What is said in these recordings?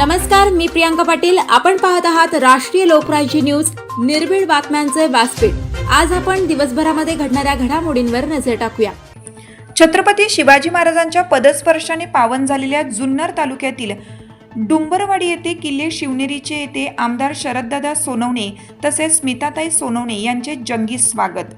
नमस्कार मी प्रियांका पाटील. आपण पाहत आहात राष्ट्रीय लोकराज्य न्यूज. निर्भीड बातम्यांचे व्यासपीठ. आज आपण दिवसभरामध्ये घडणाऱ्या घडामोडींवर नजर टाकूया. छत्रपती शिवाजी महाराजांच्या पदस्पर्शाने पावन झालेल्या जुन्नर तालुक्यातील डुंबरवाडी येथे किल्ले शिवनेरीचे येथे आमदार शरददादा सोनवणे तसेच स्मिताताई सोनवणे यांचे जंगी स्वागत.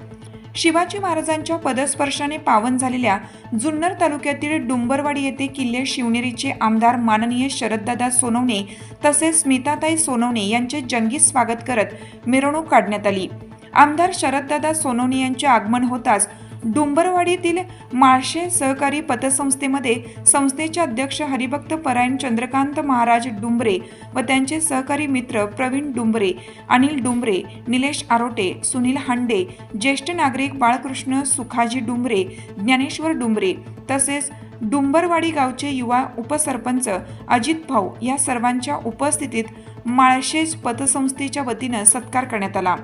शिवाजी महाराजांच्या पदस्पर्शाने पावन झालेल्या जुन्नर तालुक्यातील डुंबरवाडी येथे किल्ले शिवनेरीचे आमदार माननीय शरददादा सोनवणे तसेच स्मिताताई सोनवणे यांचे जंगी स्वागत करत मिरवणूक काढण्यात आली. आमदार शरददादा सोनवणे यांचे आगमन होताच डुंबरवाडीतील माळशे सहकारी पतसंस्थेमध्ये संस्थेचे अध्यक्ष हरिभक्त परायण चंद्रकांत महाराज डुंबरे व त्यांचे सहकारी मित्र प्रवीण डुंबरे अनिल डुंबरे निलेश आरोटे सुनील हांडे ज्येष्ठ नागरिक बाळकृष्ण सुखाजी डुंबरे ज्ञानेश्वर डुंबरे तसेच डुंबरवाडी गावचे युवा उपसरपंच अजित भाऊ या सर्वांच्या उपस्थितीत माळशेज पतसंस्थेच्या वतीनं सत्कार करण्यात आला.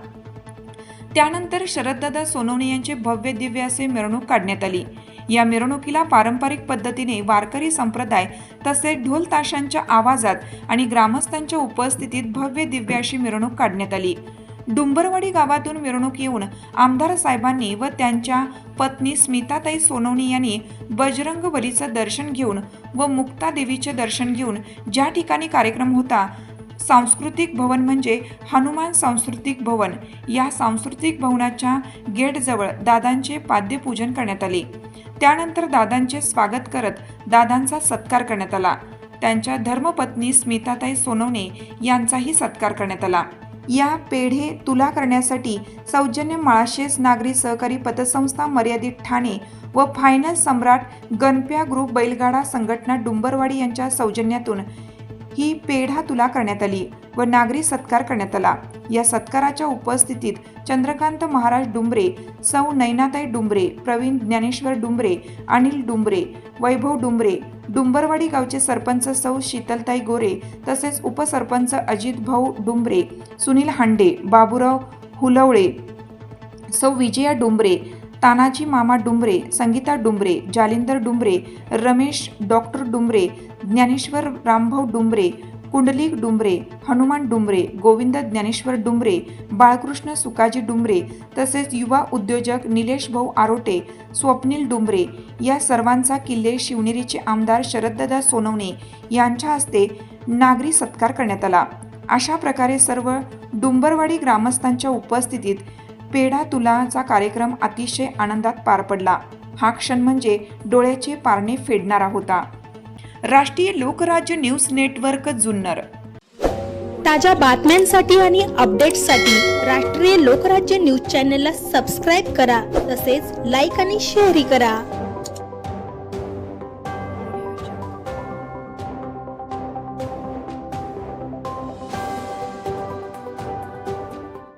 त्यानंतर शरददादा सोनवणे यांचे भव्य दिव्य असे मिरवणूक काढण्यात आली. या मिरवणुकीला पारंपरिक पद्धतीने वारकरी संप्रदाय तसेच ढोल ताशांच्या आवाजात आणि ग्रामस्थांच्या उपस्थितीत भव्य दिव्य अशी मिरवणूक काढण्यात आली. डुंबरवाडी गावातून मिरवणूक येऊन आमदार साहेबांनी व त्यांच्या पत्नी स्मिताताई सोनवणी यांनी बजरंग बलीचं दर्शन घेऊन व मुक्तादेवीचे दर्शन घेऊन ज्या ठिकाणी कार्यक्रम होता सांस्कृतिक भवन म्हणजे हनुमान सांस्कृतिक भवन. या सांस्कृतिक भवनाच्या गेटजवळ दादांचे पाद्यपूजन करण्यात आले. त्यानंतर दादांचे स्वागत करत दादांचा सत्कार करण्यात आला. त्यांच्या धर्मपत्नी स्मिताताई सोनवणे यांचाही सत्कार करण्यात आला. या पेढे तुला करण्यासाठी सौजन्य माळाशेस नागरी सहकारी पतसंस्था मर्यादित ठाणे व फायनल सम्राट गणप्या ग्रुप बैलगाडा संघटना डुंबरवाडी यांच्या सौजन्यातून ही पेढा तुला करण्यात आली व नागरी सत्कार करण्यात आला. या सत्काराच्या उपस्थितीत चंद्रकांत महाराज डुंबरे सौ नैनाताई डुंबरे प्रवीण ज्ञानेश्वर डुंबरे अनिल डुंबरे वैभव डुंबरे डुंबरवाडी गावचे सरपंच सौ शीतलताई गोरे तसेच उपसरपंच अजित भाऊ डुंबरे सुनील हांडे बाबुराव हुलवळे सौ विजया डुंबरे तानाजी मामा डुंबरे संगीता डुंबरे जालिंदर डुंबरे रमेश डॉक्टर डुंबरे ज्ञानेश्वर रामभाऊ डुंबरे कुंडलिक डुंबरे हनुमान डुंबरे गोविंद ज्ञानेश्वर डुंबरे बाळकृष्ण सुकाजी डुंबरे तसेच युवा उद्योजक निलेश भाऊ आरोटे स्वप्नील डुंबरे या सर्वांचा किल्ले शिवनेरीचे आमदार शरददादा सोनवणे यांच्या हस्ते नागरी सत्कार करण्यात आला. अशा प्रकारे सर्व डुंबरवाडी ग्रामस्थांच्या उपस्थितीत पेढा तुलाचा कार्यक्रम अतिशय आनंदात पार पडला. हा क्षण म्हणजे डोळ्याचे पारणे फेडणारा होता. राष्ट्रीय लोकराज्य न्यूज नेटवर्क जुन्नर. ताज्या बातम्यांसाठी आणि अपडेट्ससाठी राष्ट्रीय लोकराज्य न्यूज चॅनलला सबस्क्राईब करा. तसेच लाईक आणि शेअरही करा.